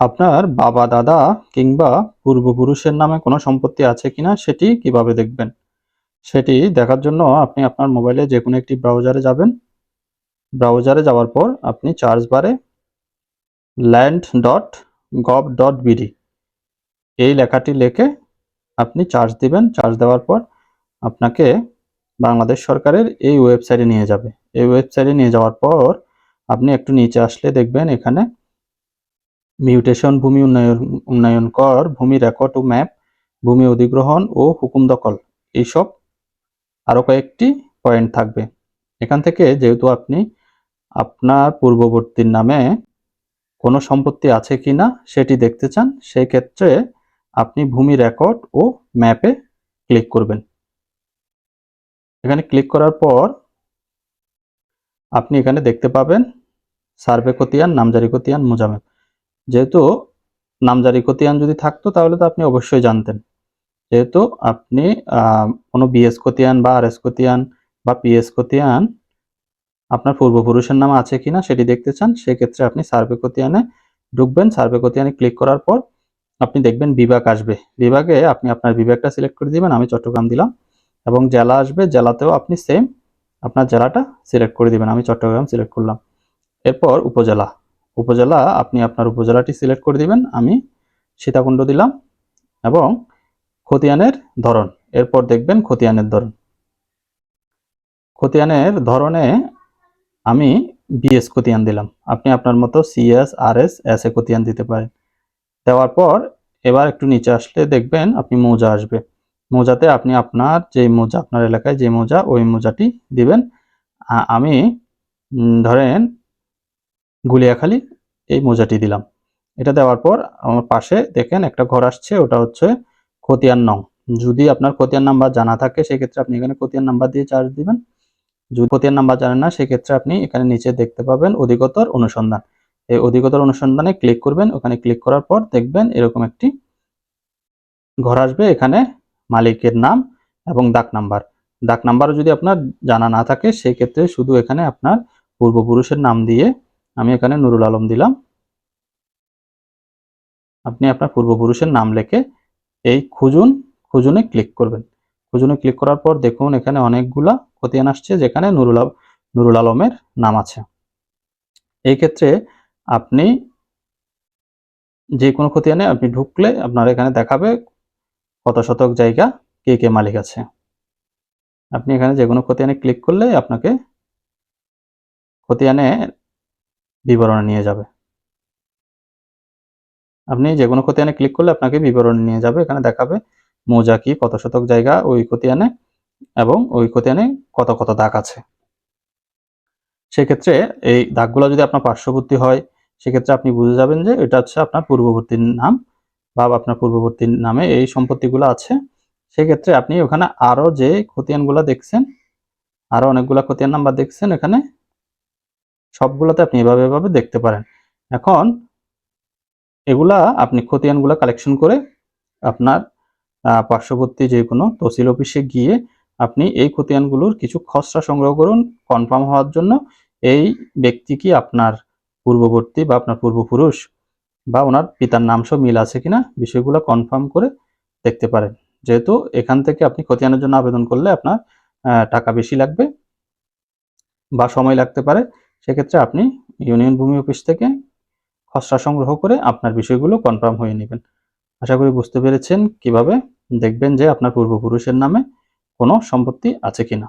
আপনার বাবা, দাদা কিংবা পূর্বপুরুষের নামে কোনো সম্পত্তি আছে কিনা সেটি কীভাবে দেখবেন? সেটি দেখার জন্য আপনি আপনার মোবাইলে যে কোনো একটি ব্রাউজারে যাবেন। ব্রাউজারে যাওয়ার পর আপনি চার্জ বারে land dot gov dot BD এই লেখাটি লেখে আপনি চার্জ দিবেন। চার্জ দেওয়ার পর আপনাকে বাংলাদেশ সরকারের এই ওয়েবসাইটে নিয়ে যাবে। এই ওয়েবসাইটে নিয়ে যাওয়ার পর আপনি একটু নিচে আসলে দেখবেন এখানে মিউটেশন, ভূমি উন্নয়ন উন্নয়ন কর, ভূমি রেকর্ড ও ম্যাপ, ভূমি অধিগ্রহণ ও হুকুম দখল, এইসব আরও কয়েকটি পয়েন্ট থাকবে। এখান থেকে যেহেতু আপনি আপনার পূর্ববর্তীর নামে কোনো সম্পত্তি আছে কিনা সেটি দেখতে চান, সেই ক্ষেত্রে আপনি ভূমি রেকর্ড ও ম্যাপে ক্লিক করবেন। এখানে ক্লিক করার পর আপনি এখানে দেখতে পাবেন সার্ভে খতিয়ান, নামজারি কতিয়ান মোজামেপ যেহেতু নামজারি খতিয়ান যদি থাকতো, তাহলে তো আপনি অবশ্যই জানতেন। যেহেতু আপনি কোনো বিএস খতিয়ান বা আর এস খতিয়ান বা পিএস খতিয়ান আপনার পূর্বপুরুষের নাম আছে কিনা সেটি দেখতে চান, সেক্ষেত্রে আপনি সার্ভে খতিয়ানে ঢুকবেন। সার্ভে খতিয়ানে ক্লিক করার পর আপনি দেখবেন বিভাগ আসবে। বিভাগে আপনি আপনার বিভাগটা সিলেক্ট করে দিবেন, আমি চট্টগ্রাম দিলাম। এবং জেলা আসবে, জেলাতেও আপনি সেম আপনার জেলাটা সিলেক্ট করে দিবেন, আমি চট্টগ্রাম সিলেক্ট করলাম। এরপর উপজেলা। উপজেলা, আপনি আপনার উপজেলাটি সিলেক্ট করে দিবেন, আমি সীতাকুণ্ড দিলাম এবং খতিয়ানের ধরন, এরপর দেখবেন খতিয়ানের ধরন। খতিয়ানের ধরনে আমি বিএস খতিয়ান দিলাম, আপনি আপনার মতো CS R S S A খতিয়ান দিতে পারেন। দেওয়ার পর এবার একটু নিচে আসলে দেখবেন আপনি মৌজা আসবে। মৌজাতে আপনি আপনার যে মৌজা, আপনার এলাকায় যে মৌজা, ওই মৌজাটি দিবেন। আমি ধরেন গুলিয়াখালী এই মোজাটি দিলাম। এটা দেওয়ার পর আমার পাশে দেখেন একটা ঘর আসছে, ওটা হচ্ছে খতিয়ান নং। যদি আপনার খতিয়ান নাম্বার জানা থাকে, সেক্ষেত্রে আপনি এখানে খতিয়ান নাম্বার দিয়ে চার্জ দিবেন। যদি খতিয়ান নাম্বার জানেন না, সেক্ষেত্রে আপনি এখানে নিচে দেখতে পাবেন অধিকতর অনুসন্ধান। এই অধিকতর অনুসন্ধানে ক্লিক করবেন, ওখানে ক্লিক করার পর দেখবেন এরকম একটি ঘর আসবে। এখানে মালিকের নাম এবং ডাক নাম্বার। ডাক নাম্বার যদি আপনার জানা না থাকে, সেক্ষেত্রে শুধু এখানে আপনার পূর্বপুরুষের নাম দিয়ে আমি এখানে নুরুল আলম দিলাম। আপনি আপনার পূর্বপুরুষের নাম লিখে এই খুঁজুন, খুঁজুনে ক্লিক করবেন। খুঁজুনে ক্লিক করার পর দেখুন এখানে অনেকগুলা খতিয়ান আসছে যেখানে নুরুল নুরুল আলমের নাম আছে। এই ক্ষেত্রে আপনি যে কোনো খতিয়ানে আপনি ঢুকলে আপনার এখানে দেখাবে কত শতক জায়গা, কে কে মালিক আছে। আপনি এখানে যে কোনো খতিয়ানে ক্লিক করলে আপনাকে খতিয়ানে বিবরণে নিয়ে যাবে। আপনি যে কোনো খতিয়ানে ক্লিক করলে আপনাকে বিবরণে নিয়ে যাবে। এখানে দেখাবে মৌজা কি কত শতক জায়গা ওই খতিয়ানে এবং ওই খতিয়ানে কত কত দাগ আছে। সেক্ষেত্রে এই দাগগুলো যদি আপনার পার্শ্ববর্তী হয়, সেক্ষেত্রে আপনি বুঝে যাবেন যে এটা হচ্ছে আপনার পূর্ববর্তীর নাম বা আপনার পূর্ববর্তীর নামে এই সম্পত্তিগুলো আছে। সেক্ষেত্রে আপনি ওখানে আরও যে খতিয়ানগুলো দেখছেন, আরও অনেকগুলা খতিয়ান নাম্বার দেখছেন এখানে সবগুলোতে আপনি এভাবে এভাবে দেখতে পারেন। এখন এগুলা আপনি খতিয়ানগুলা কালেকশন করে আপনার পার্শ্ববর্তী যে কোনো তহসিল অফিসে গিয়ে আপনি এই খতিয়ানগুলোর কিছু খসড়া সংগ্রহ করুন। কনফার্ম হওয়ার জন্য এই ব্যক্তি কি আপনার পূর্ববর্তী বা আপনার পূর্বপুরুষ বা ওনার পিতার নাম সব মিল আছে কিনা বিষয়গুলো কনফার্ম করে দেখতে পারেন। যেহেতু এখান থেকে আপনি খতিয়ানের জন্য আবেদন করলে আপনার টাকা বেশি লাগবে বা সময় লাগতে পারে। সেক্ষেত্রে আপনি ইউনিয়ন ভূমি অফিস থেকে খসড়া সংগ্রহ করে আপনার বিষয়গুলো কনফার্ম হয়ে নেবেন। আশা করি বুঝতে পেরেছেন কীভাবে দেখবেন যে আপনার পূর্বপুরুষের নামে কোনো সম্পত্তি আছে কিনা।